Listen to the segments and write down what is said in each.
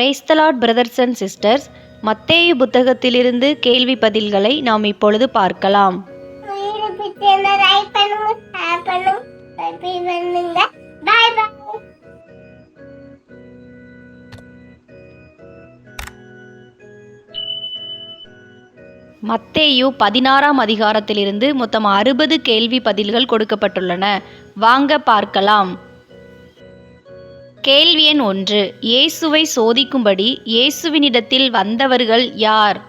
Praise the Lord brothers and sisters மத்தேயு புத்தகத்திலிருந்து கேள்வி பதில்களை நாம் இப்பொழுது பார்க்கலாம். மத்தேயு பதினாறாம் அதிகாரத்திலிருந்து மொத்தம் அறுபது கேள்வி பதில்கள் கொடுக்கப்பட்டுள்ளன. வாங்க பார்க்கலாம். கேள்வி எண் ஒன்று. இயேசுவை சோதிக்கும்படி இயேசுவினிடத்தில் வந்தவர்கள் யார்?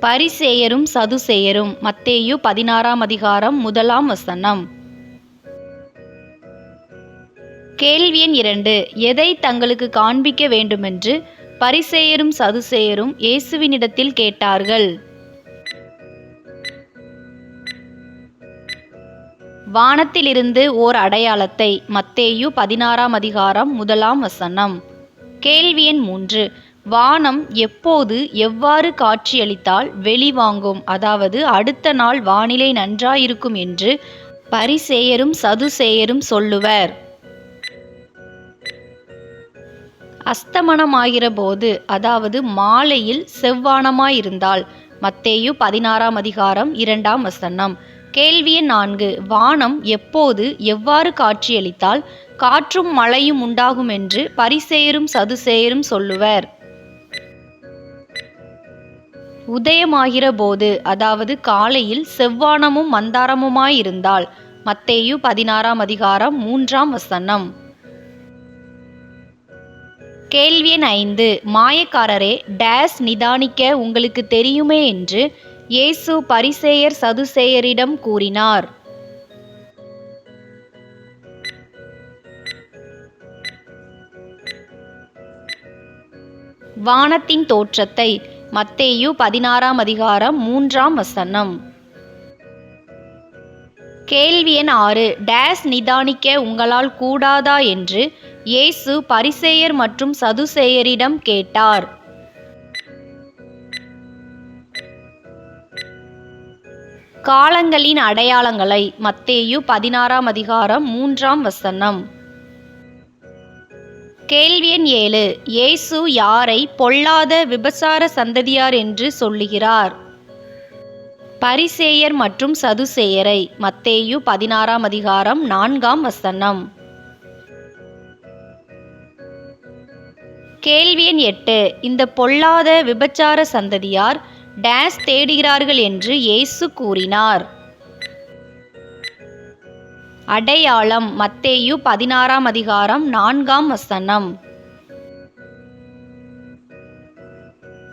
பரிசேயரும் சதுசேயரும். மத்தேயு பதினாறாம் அதிகாரம் முதலாம் வசனம். கேள்வி எண் இரண்டு. எதை தங்களுக்கு காண்பிக்க வேண்டுமென்று பரிசேயரும் சதுசேயரும் இயேசுவினிடத்தில் கேட்டார்கள். வானத்திலிருந்து ஓர் அடையாளத்தை மத்தேயு பதினாறாம் அதிகாரம் முதலாம் வசனம். கேள்வி எண் மூன்று. வானம் எப்போது எவ்வாறு காட்சியளித்தால் வெளிவாங்கும் அதாவது அடுத்த நாள் வானிலை நன்றாயிருக்கும் என்று பரிசேயரும் சதுசேயரும் சொல்லுவர். அஸ்தமனமாகிற போது அதாவது மாலையில் செவ்வானமாயிருந்தால் மத்தேயு பதினாறாம் அதிகாரம் இரண்டாம் வசனம். கேள்வி எண் நான்கு. வானம் எப்போது எவ்வாறு காட்சியளித்தால் காற்றும் மழையும் உண்டாகும் என்று பரிசேயரும் சதுசேயரும் சொல்லுவர். உதயமாகிற போது அதாவது காலையில் செவ்வானமும் மந்தாரமுமாயிருந்தால் மத்தேயு பதினாறாம் அதிகாரம் மூன்றாம் வசனம். கேள்வி எண் ஐந்து. மாயக்காரரே டேஸ் நிதானிக்க உங்களுக்கு தெரியுமே என்று இயேசு பரிசேயர் சதுசேயரிடம் கூறினார். வானத்தின் தோற்றத்தை மத்தேயு பதினாறாம் அதிகாரம் மூன்றாம் வசனம். கேள்வி எண் ஆறு டேஸ் நிதானிக்க உங்களால் கூடாதா என்று இயேசு பரிசேயர் மற்றும் சதுசேயரிடம் கேட்டார். காலங்களின் அடையாளங்களை மத்தேயு பதினாறாம் அதிகாரம் மூன்றாம் வசனம். கேள்வி எண் ஏழு. இயேசு யாரை பொல்லாத விபசார சந்ததியார் என்று சொல்லுகிறார். பரிசேயர் மற்றும் சதுசேயரை மத்தேயு பதினாறாம் அதிகாரம் நான்காம் வசனம். கேள்வி எண் எட்டு. இந்த பொல்லாத விபச்சார சந்ததியார் டேஸ் தேடுகிறார்கள் என்று இயேசு கூறினார். அடையாளம் மத்தேயு பதினாறாம் அதிகாரம் நான்காம் வசனம்.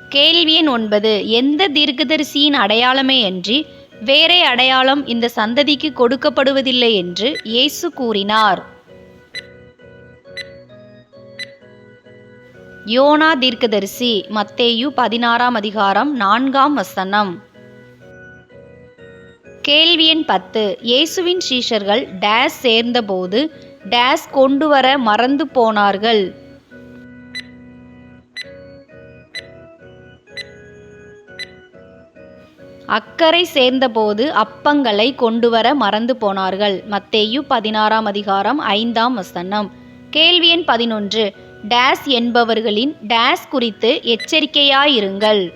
கேள்வி எண் ஒன்பது எந்த தீர்க்கதரிசியின் அடையாளமே அன்றி வேறே அடையாளம் இந்த சந்ததிக்கு கொடுக்கப்படுவதில்லை என்று இயேசு கூறினார். யோனா தீர்க்கதரிசி மத்தேயு பதினாறாம் அதிகாரம் நான்காம் வசனம். கேள்வி எண் பத்து. இயேசுவின் சீஷர்கள் டேஸ் சேர்ந்தபோது டேஸ் கொண்டு வர மறந்து போனார்கள். அக்கறை சேர்ந்தபோது அப்பங்களை கொண்டு வர மறந்து போனார்கள். மத்தேயு பதினாறாம் அதிகாரம் ஐந்தாம் வசனம். கேள்வி எண் பதினொன்று. டேஸ் என்பவர்களின் டேஸ் குறித்து எச்சரிக்கையாயிருங்கள்.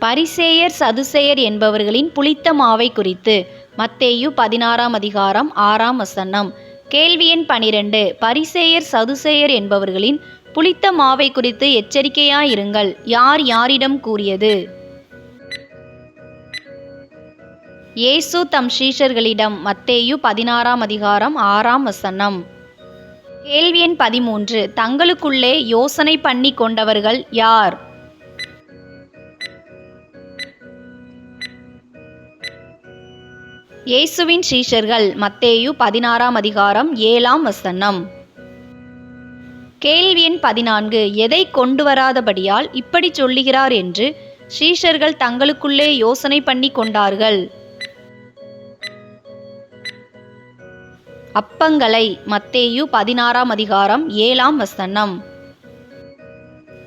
பரிசேயர் சதுசேயர் என்பவர்களின் புளித்த மாவை குறித்து மத்தேயு பதினாறாம் அதிகாரம் ஆறாம் வசனம். கேள்வி எண் பனிரெண்டு. பரிசேயர் சதுசேயர் என்பவர்களின் புளித்த மாவை குறித்து எச்சரிக்கையாயிருங்கள். யார் யாரிடம் கூறியது? இயேசு தம் சீஷர்களிடம் மத்தேயு பதினாறாம் அதிகாரம் ஆறாம் வசனம். கேள்வி எண் பதிமூன்று தங்களுக்குள்ளே யோசனை பண்ணி கொண்டவர்கள் யார்? இயேசுவின் சீஷர்கள் மத்தேயு பதினாறாம் அதிகாரம் ஏழாம் வசனம். கேள்வி எண் பதினான்கு எதை கொண்டு வராதபடியால் இப்படி சொல்லுகிறார் என்று ஷீஷர்கள் தங்களுக்குள்ளே யோசனை பண்ணி கொண்டார்கள். அப்பங்களை மத்தேயு பதினாறாம் அதிகாரம் ஏழாம் வசனம்.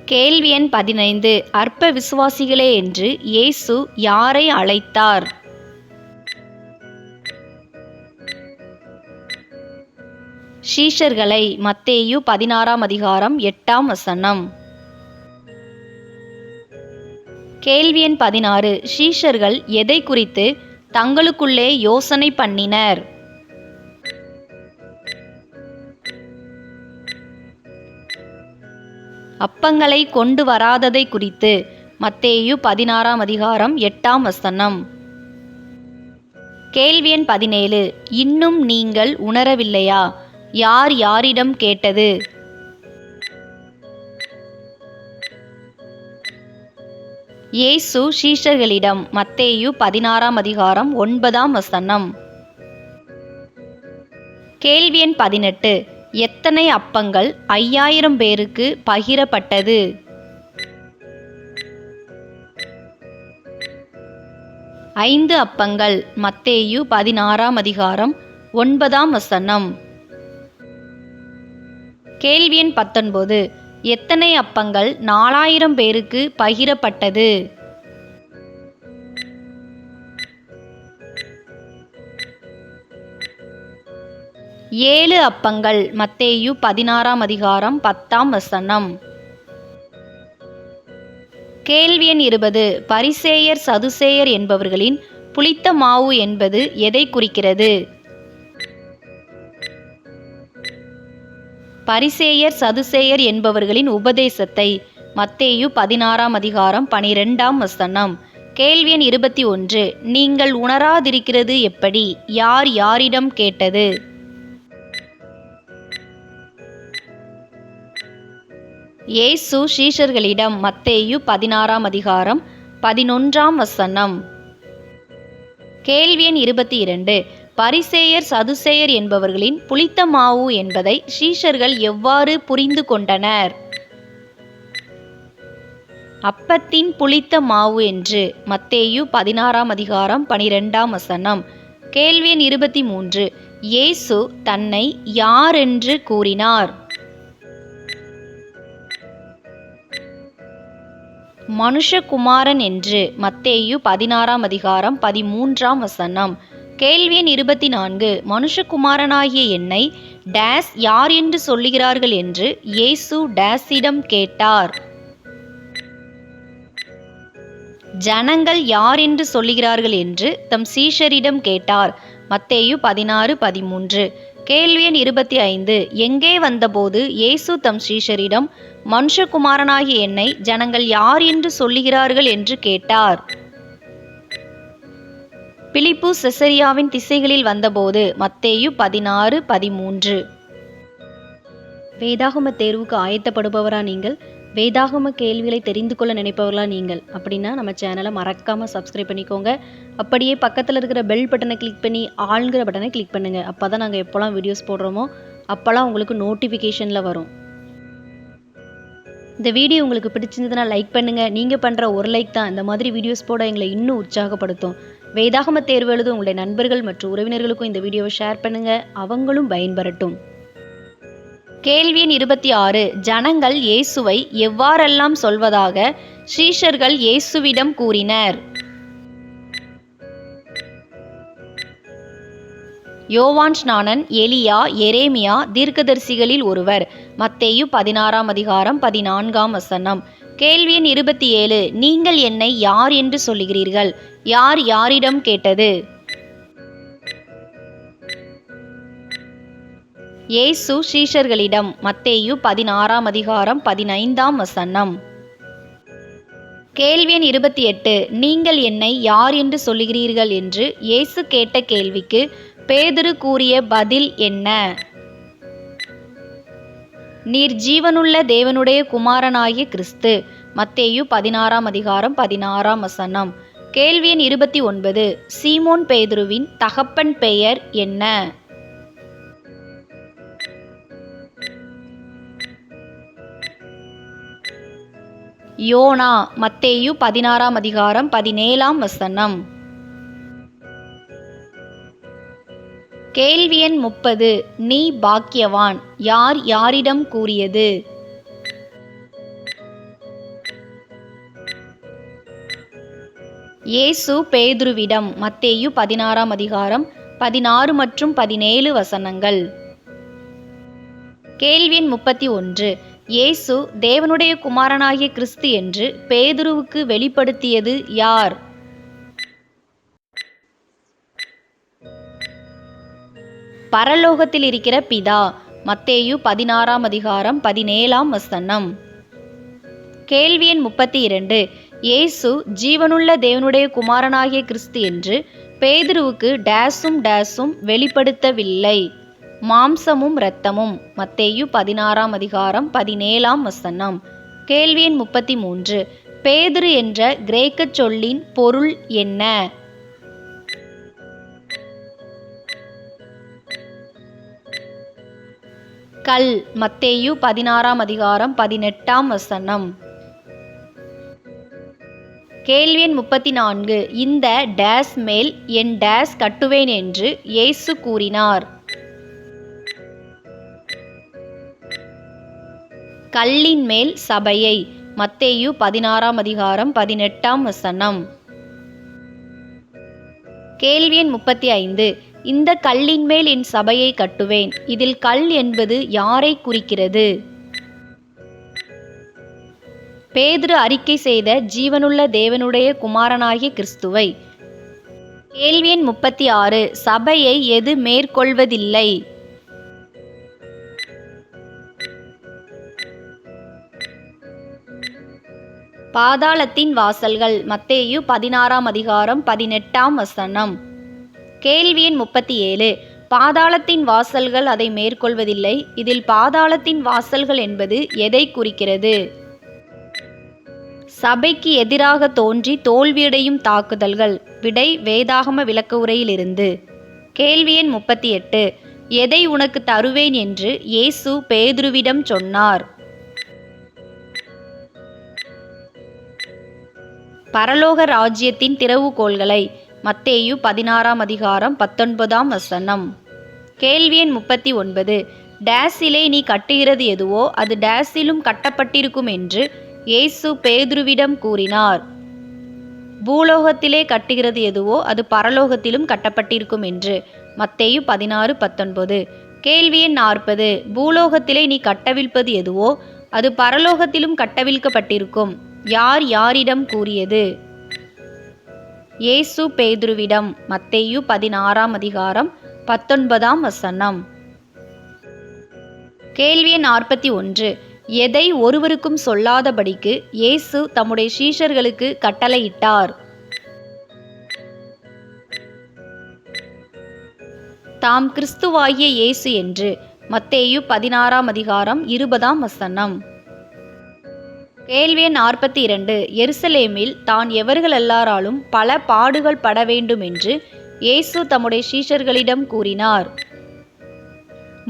கேள்வி எண் பதினைந்து அற்ப விசுவாசிகளே என்று இயேசு யாரை அழைத்தார்? ஷீஷர்களை மத்தேயு பதினாறாம் அதிகாரம் எட்டாம் வசனம். கேள்வி எண் பதினாறு ஷீஷர்கள் எதை குறித்து தங்களுக்குள்ளே யோசனை பண்ணினர்? அப்பங்களை கொண்டு வராததை குறித்து மத்தேயு பதினாறாம் அதிகாரம் எட்டாம் வசனம். கேள்வி எண் பதினேழு. இன்னும் நீங்கள் உணரவில்லையா? யார் யாரிடம் கேட்டது? இயேசு சீஷர்களிடம் மத்தேயு பதினாறாம் அதிகாரம் ஒன்பதாம் வசனம். கேள்வி எண் பதினெட்டு. எத்தனை அப்பங்கள் ஐயாயிரம் பேருக்கு பகிரப்பட்டது? ஐந்து அப்பங்கள் மத்தேயு பதினாறாம் அதிகாரம் ஒன்பதாம் வசனம். கேள்வி எண் பத்தொன்பது எத்தனை அப்பங்கள் நாலாயிரம் பேருக்கு பகிரப்பட்டது? ஏழு அப்பங்கள் மத்தேயு பதினாறாம் அதிகாரம் பத்தாம் வசனம். கேள்வி எண் இருபது பரிசேயர் சதுசேயர் என்பவர்களின் புளித்த மாவு என்பது எதை குறிக்கிறது? பரிசேயர் சதுசேயர் என்பவர்களின் உபதேசத்தை மத்தேயு பதினாறாம் அதிகாரம் பனிரெண்டாம் வசனம். கேள்வி எண் இருபத்தி ஒன்று நீங்கள் உணராதிருக்கிறது எப்படி? யார் யாரிடம் கேட்டது? இயேசு சீஷர்களிடம் மத்தேயு பதினாறாம் அதிகாரம் பதினொன்றாம் வசனம். கேள்வி எண் இருபத்தி இரண்டு. பரிசேயர் சதுசேயர் என்பவர்களின் புளித்த மாவு என்பதை சீஷர்கள் எவ்வாறு புரிந்து கொண்டனர்? அப்பத்தின் புளித்த மாவு என்று மத்தேயு பதினாறாம் அதிகாரம் பனிரெண்டாம் வசனம். கேள்வி எண் இருபத்தி மூன்று. இயேசு தன்னை யாரென்று கூறினார்? மனுஷகுமாரன் என்று மத்தேயு பதினாறாம் அதிகாரம் பதிமூன்றாம் வசனம். கேள்வி எண் இருபத்தி நான்கு மனுஷகுமாரனாகிய என்னை டேஸ் யார் என்று சொல்லுகிறார்கள் என்று இயேசு டேஸிடம் கேட்டார். ஜனங்கள் யார் என்று சொல்லுகிறார்கள் என்று தம் சீஷரிடம் கேட்டார். மத்தேயு பதினாறு பதிமூன்று. கேள்வி எண் இருபத்தி ஐந்து. எங்கே வந்தபோது இயேசு தம் ஸ்ரீஷரிடம் மனுஷகுமாரனாகிய என்னை ஜனங்கள் யார் என்று சொல்லுகிறார்கள் என்று கேட்டார். பிலிப்பு செசரியாவின் திசைகளில் வந்தபோது மத்தேயு பதினாறு பதிமூன்று. வேதாகம தேர்வுக்கு ஆயத்தப்படுபவரா நீங்கள்? வேதாகம கேள்விகளை தெரிந்து கொள்ள நினைப்பவர்களா நீங்கள்? அப்படின்னா நம்ம சேனலை மறக்காமல் சப்ஸ்கிரைப் பண்ணிக்கோங்க. அப்படியே பக்கத்தில் இருக்கிற பெல் பட்டனை கிளிக் பண்ணி ஆளுங்கிற பட்டனை கிளிக் பண்ணுங்க. அப்போ தான் நாங்கள் எப்போல்லாம் வீடியோஸ் போடுறோமோ அப்போல்லாம் உங்களுக்கு நோட்டிஃபிகேஷனில் வரும். இந்த வீடியோ உங்களுக்கு பிடிச்சிருந்ததுன்னா லைக் பண்ணுங்கள் நீங்கள் பண்ணுற ஒரு லைக் தான். இந்த மாதிரி வீடியோஸ் போட எங்களை இன்னும் உற்சாகப்படுத்தும். வேதாகம தேர்வு எழுதும் உங்களுடைய நண்பர்கள் மற்றும் உறவினர்களுக்கும் இந்த வீடியோவை ஷேர் பண்ணுங்கள் அவங்களும் பயன்பெறட்டும். கேள்வி இருபத்தி ஆறு. ஜனங்கள் இயேசுவை எவ்வாறெல்லாம் சொல்வதாக ஸ்ரீஷர்கள் இயேசுவிடம் கூறினர். யோவான் ஸ்நானன் எலியா எரேமியா தீர்க்கதரிசிகளில் ஒருவர். மத்தேயு பதினாறாம் அதிகாரம் பதினான்காம் வசனம். கேள்வி எண் இருபத்தி ஏழு. நீங்கள் என்னை யார் என்று சொல்லுகிறீர்கள்? யார் யாரிடம் கேட்டது? இயேசு சீஷர்களிடம் மத்தேயு பதினாறாம் அதிகாரம் பதினைந்தாம் வசனம். கேள்வி எண் இருபத்தி எட்டு நீங்கள் என்னை யார் என்று சொல்லுகிறீர்கள் என்று இயேசு கேட்ட கேள்விக்கு பேதுரு கூறிய பதில் என்ன? நீர் ஜீவனுள்ள தேவனுடைய குமாரனாகிய கிறிஸ்து மத்தேயு பதினாறாம் அதிகாரம் பதினாறாம் வசனம். கேள்வி எண் இருபத்தி ஒன்பது சீமோன் பேதுருவின் தகப்பன் பெயர் என்ன? யோனா மத்தேயு பதினாறாம் அதிகாரம் பதினேழாம் வசனம். கேள்வியன் முப்பது நீ பாக்கியவான் யார் யாரிடம் கூறியது? இயேசு பேதுருவிடம் மத்தேயு பதினாறாம் அதிகாரம் பதினாறு மற்றும் பதினேழு வசனங்கள். கேள்வியின் முப்பத்தி ஒன்று இயேசு தேவனுடைய குமாரனாகிய கிறிஸ்து என்று பேதுருவுக்கு வெளிப்படுத்தியது யார்? பரலோகத்தில் இருக்கிற பிதா மத்தேயு பதினாறாம் அதிகாரம் பதினேழாம் வசனம். கேள்வி எண் முப்பத்தி இரண்டு இயேசு ஜீவனுள்ள தேவனுடைய குமாரனாகிய கிறிஸ்து என்று பேதுருவுக்கு டேஸும் டேஸும் வெளிப்படுத்தவில்லை. மாம்சமும் இரத்தமும். மத்தேயு பதினாறாம் அதிகாரம் பதினேழாம் வசனம். கேள்வி எண் முப்பத்தி மூன்று பேதுரு என்ற கிரேக்கச் சொல்லின் பொருள் என்ன? கல். மத்தேயு பதினாறாம் அதிகாரம் பதினெட்டாம் வசனம். கேள்வி எண் முப்பத்தி நான்கு இந்த டேஸ் மேல் என் டேஸ் கட்டுவேன் என்று இயேசு கூறினார். கல்லின் மேல் சபையை மத்தேயு பதினாறாம் அதிகாரம் பதினெட்டாம் வசனம். கேள்வி எண் முப்பத்தி ஐந்து இந்த கல்லின் மேல் என் சபையை கட்டுவேன். இதில் கல் என்பது யாரை குறிக்கிறது? பேதுரு அறிக்கை செய்த ஜீவனுள்ள தேவனுடைய குமாரனாகிய கிறிஸ்துவை. கேள்வி எண் முப்பத்தி ஆறு சபையை எது மேற்கொள்வதில்லை? பாதாளத்தின் வாசல்கள் மத்தேயு பதினாறாம் அதிகாரம் பதினெட்டாம் வசனம். கேள்வி எண் முப்பத்தி ஏழு பாதாளத்தின் வாசல்கள் அதை மேற்கொள்வதில்லை இதில் பாதாளத்தின் வாசல்கள் என்பது எதை குறிக்கிறது? சபைக்கு எதிராக தோன்றி தோல்வியடையும் தாக்குதல்கள் விடை வேதாகம விளக்க உரையிலிருந்து. கேள்வி எண் முப்பத்தி எட்டு எதை உனக்கு தருவேன் என்று இயேசு பேதுருவிடம் சொன்னார். பரலோக ராஜ்யத்தின் திறவுகோள்களை மத்தேயு பதினாறாம் அதிகாரம் பத்தொன்பதாம் வசனம். கேள்வி எண் முப்பத்தி ஒன்பது. டேஸிலே நீ கட்டுகிறது எதுவோ அது டேஸிலும் கட்டப்பட்டிருக்கும் என்று இயேசு பேதுருவிடம் கூறினார். பூலோகத்திலே கட்டுகிறது எதுவோ அது பரலோகத்திலும் கட்டப்பட்டிருக்கும் என்று மத்தேயு பதினாறு பத்தொன்பது. கேள்வி எண் நாற்பது. பூலோகத்திலே நீ கட்டவிழ்ப்பது எதுவோ அது பரலோகத்திலும் கட்டவிழ்க்கப்பட்டிருக்கும். யார் யாரிடம் கூறியது? இயேசு பேதுருவிடம் மத்தேயு பதினாறாம் அதிகாரம் பத்தொன்பதாம் வசனம். கேள்வி நாற்பத்தி ஒன்று. எதை ஒருவருக்கும் சொல்லாதபடிக்கு இயேசு தம்முடைய சீஷர்களுக்கு கட்டளையிட்டார். தாம் கிறிஸ்துவாகிய இயேசு என்று மத்தேயு பதினாறாம் அதிகாரம் இருபதாம் வசனம். கேள்வி எண் நாற்பத்தி இரண்டு எருசலேமில் தான் எவர்கள் எல்லாராலும் பல பாடுகள் பட வேண்டும் என்று இயேசு தம்முடைய சீஷர்களிடம் கூறினார்.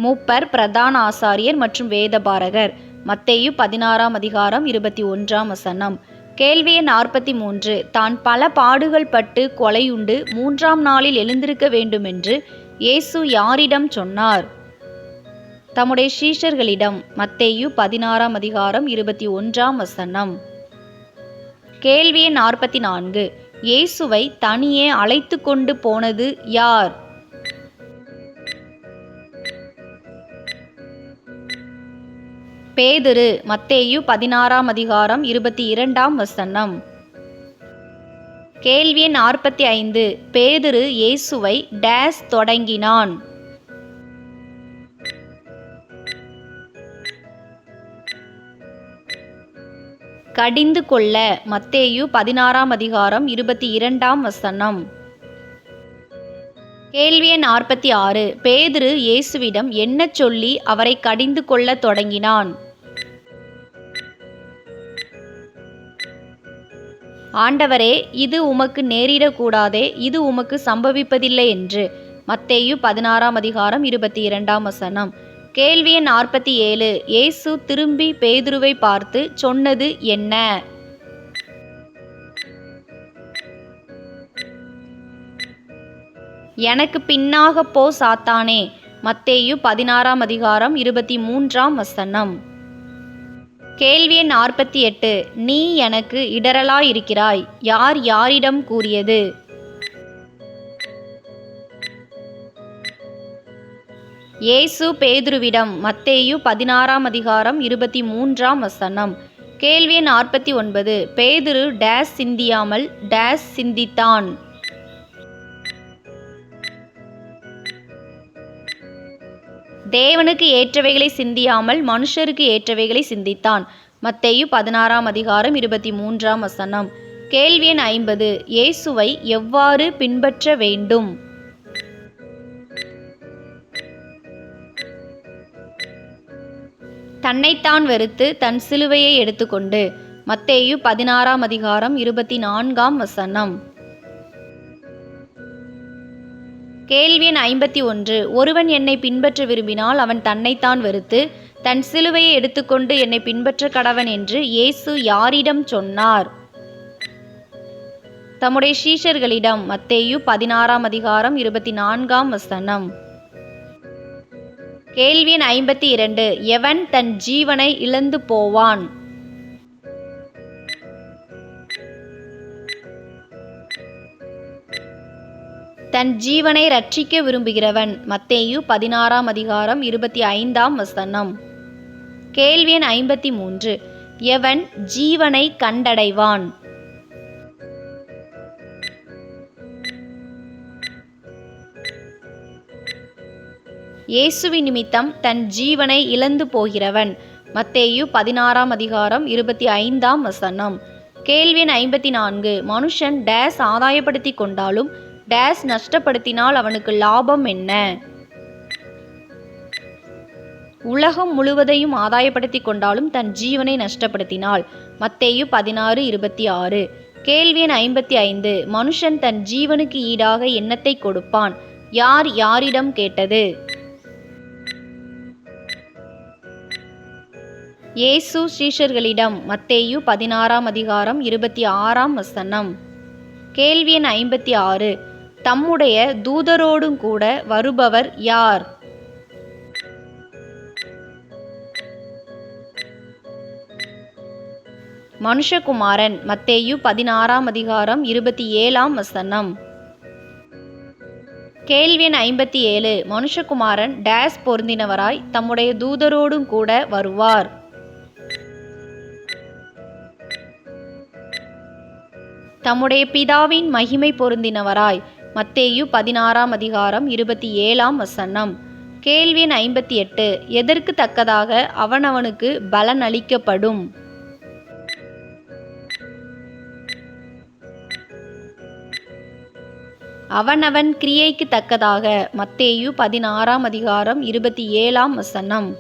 மூப்பர் பிரதான ஆசாரியர் மற்றும் வேதபாரகர். மத்தேயு பதினாறாம் அதிகாரம் இருபத்தி ஒன்றாம் வசனம். கேள்வி எண் நாற்பத்தி மூன்று தான் பல பாடுகள் பட்டு கொலையுண்டு மூன்றாம் நாளில் எழுந்திருக்க வேண்டுமென்று இயேசு யாரிடம் சொன்னார்? தம்முடைய சீஷர்களிடம் மத்தேயு பதினாறாம் அதிகாரம் இருபத்தி ஒன்றாம் வசனம். கேள்வி எண் நாற்பத்தி நான்கு இயேசுவை தனியே அழைத்து கொண்டு போனது யார்? பேதுரு மத்தேயு பதினாறாம் அதிகாரம் இருபத்தி இரண்டாம் வசனம். கேள்வி எண் நாற்பத்தி ஐந்து. பேதுரு இயேசுவை டேஸ் தொடங்கினான். கடிந்து கொள்ள மத்தேயு பதினாறாம் அதிகாரம் இருபத்தி இரண்டாம் வசனம். கேள்வி எண் நாற்பத்தி ஆறு. பேதுரு இயேசுவிடம் என்ன சொல்லி அவரை கடிந்து கொள்ளத் தொடங்கினான்? ஆண்டவரே இது உமக்கு நேரிடக்கூடாதே இது உமக்கு சம்பவிப்பதில்லை என்று. மத்தேயு பதினாறாம் அதிகாரம் இருபத்தி இரண்டாம் வசனம். கேள்வி எண் நாற்பத்தி ஏழு. இயேசு திரும்பி பேதுருவை பார்த்து சொன்னது என்ன? எனக்கு பின்னாக போ சாத்தானே. மத்தேயு பதினாறாம் அதிகாரம் இருபத்தி மூன்றாம் வசனம். கேள்வி எண் நாற்பத்தி எட்டு. நீ எனக்கு இடரலாயிருக்கிறாய் யார் யாரிடம் கூறியது? இயேசு பேதுருவிடம் மத்தேயு பதினாறாம் அதிகாரம் இருபத்தி மூன்றாம் வசனம். கேள்வி நாற்பத்தி ஒன்பது. பேதுரு டேஸ் சிந்தியாமல் டேஸ் சிந்தித்தான். தேவனுக்கு ஏற்றவைகளை சிந்தியாமல் மனுஷருக்கு ஏற்றவைகளை சிந்தித்தான். மத்தேயு பதினாறாம் அதிகாரம் இருபத்தி மூன்றாம் வசனம். கேள்வி எண் ஐம்பது. இயேசுவை எவ்வாறு பின்பற்ற வேண்டும்? தன்னைத்தான் வெறுத்து தன் சிலுவையை எடுத்துக்கொண்டு மத்தேயு பதினாறாம் அதிகாரம் இருபத்தி நான்காம் வசனம். கேள்வி எண் ஐம்பத்தி ஒன்று. ஒருவன் என்னை பின்பற்ற விரும்பினால் அவன் தன்னைத்தான் வெறுத்து தன் சிலுவையை எடுத்துக்கொண்டு என்னை பின்பற்ற கடவன் என்று இயேசு யாரிடம் சொன்னார். தம்முடைய சீஷர்களிடம் மத்தேயு பதினாறாம் அதிகாரம் இருபத்தி நான்காம் வசனம். கேள்வி எண் ஐம்பத்தி இரண்டு. எவன் தன் ஜீவனை இழந்து போவான்? தன் ஜீவனை ரட்சிக்க விரும்புகிறவன். மத்தேயு பதினாறாம் அதிகாரம் இருபத்தி ஐந்தாம் வசனம். கேள்வி எண் ஐம்பத்தி மூன்று. எவன் ஜீவனை கண்டடைவான்? இயேசுவி நிமித்தம் தன் ஜீவனை இழந்து போகிறவன். மத்தேயு பதினாறாம் அதிகாரம் இருபத்தி ஐந்தாம் வசனம். கேள்வி ஐம்பத்தி நான்கு மனுஷன் டேஸ் ஆதாயப்படுத்தி கொண்டாலும் டேஸ் நஷ்டப்படுத்தினால் அவனுக்கு லாபம் என்ன? உலகம் முழுவதையும் ஆதாயப்படுத்தி கொண்டாலும் தன் ஜீவனை நஷ்டப்படுத்தினால். மத்தேயு பதினாறு இருபத்தி ஆறு. கேள்வி ஐம்பத்தி ஐந்து மனுஷன் தன் ஜீவனுக்கு ஈடாக எண்ணத்தை கொடுப்பான். யார் யாரிடம் கேட்டது? இயேசு ஸ்ரீஷர்களிடம் மத்தேயு பதினாறாம் அதிகாரம் இருபத்தி ஆறாம் வசனம். கேள்வி எண் ஐம்பத்தி ஆறு. தம்முடைய தூதரோடும் கூட வருபவர் யார்? மனுஷகுமாரன் மத்தேயு பதினாறாம் அதிகாரம் இருபத்தி ஏழாம் வசனம். கேள்வி எண் ஐம்பத்தி ஏழு. மனுஷகுமாரன் டேஸ் பொருந்தினவராய் தம்முடைய தூதரோடும் கூட வருவார். தம்முடைய பிதாவின் மகிமை பொருந்தினவராய். மத்தேயு பதினாறாம் அதிகாரம் இருபத்தி ஏழாம் வசனம். கேள்வி ஐம்பத்தி எட்டு எதற்கு தக்கதாக அவனவனுக்கு பலன் அளிக்கப்படும் அவனவன் கிரியைக்கு தக்கதாக மத்தேயு பதினாறாம் அதிகாரம் இருபத்தி ஏழாம் வசனம்.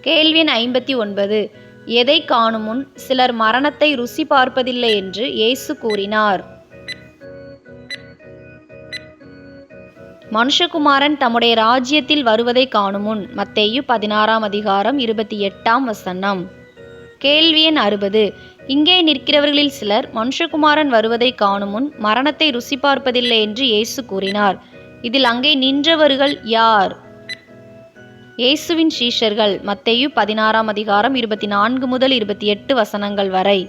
கேள்வி ஐம்பத்தி ஒன்பது எதை காணுமுன் சிலர் மரணத்தை ருசி பார்ப்பதில்லை என்று இயேசு கூறினார். மனுஷகுமாரன் தம்முடைய ராஜ்யத்தில் வருவதை காணுமுன் மத்தேயு பதினாறாம் அதிகாரம் இருபத்தி எட்டாம் வசனம். கேள்வி எண் அறுபது இங்கே நிற்கிறவர்களில் சிலர் மனுஷகுமாரன் வருவதை காணுமுன் மரணத்தை ருசி பார்ப்பதில்லை என்று இயேசு கூறினார். இதில் அங்கே நின்றவர்கள் யார்? இயேசுவின் சீஷர்கள் மத்தேயு பதினாறாம் அதிகாரம் இருபத்தி நான்கு முதல் இருபத்தி எட்டு வசனங்கள் வரை.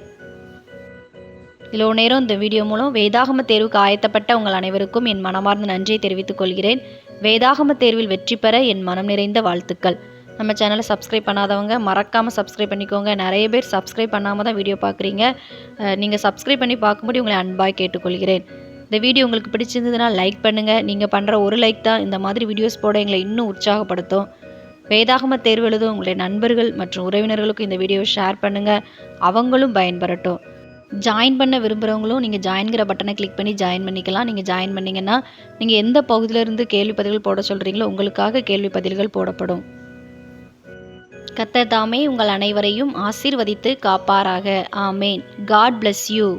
இவ்வளோ நேரம் இந்த வீடியோ மூலம் வேதாகம தேர்வுக்கு ஆயத்தப்பட்ட உங்கள் அனைவருக்கும் என் மனமார்ந்த நன்றியை தெரிவித்துக் கொள்கிறேன். வேதாகம தேர்வில் வெற்றி பெற என் மனம் நிறைந்த வாழ்த்துக்கள். நம்ம சேனலை சப்ஸ்கிரைப் பண்ணாதவங்க மறக்காமல் சப்ஸ்கிரைப் பண்ணிக்கோங்க. நிறைய பேர் சப்ஸ்கிரைப் பண்ணாமல் தான் வீடியோ பார்க்குறீங்க. நீங்கள் சப்ஸ்கிரைப் பண்ணி பார்க்கும்போது உங்களை அன்பாக கேட்டுக்கொள்கிறேன். இந்த வீடியோ உங்களுக்கு பிடிச்சிருந்ததுன்னா லைக் பண்ணுங்கள் நீங்கள் பண்ணுற ஒரு லைக் தான் இந்த மாதிரி வீடியோஸ் போட எங்களை இன்னும் உற்சாகப்படுத்தும். வேதாகம தேர்வு எழுத உங்களுடைய நண்பர்கள் மற்றும் உறவினர்களுக்கும் இந்த வீடியோவை ஷேர் பண்ணுங்கள் அவங்களும் பயன்பெறட்டும். ஜாயின் பண்ண விரும்புகிறவங்களும் நீங்கள் ஜாயின்கிற பட்டனை கிளிக் பண்ணி ஜாயின் பண்ணிக்கலாம். நீங்கள் ஜாயின் பண்ணிங்கன்னா நீங்கள் எந்த பகுதியிலிருந்து கேள்வி பதில்கள் போட சொல்கிறீங்களோ உங்களுக்காக கேள்வி பதில்கள் போடப்படும். கத்தர் தாமே உங்கள் அனைவரையும் ஆசீர்வதித்து காப்பாராக. ஆமேன். God bless you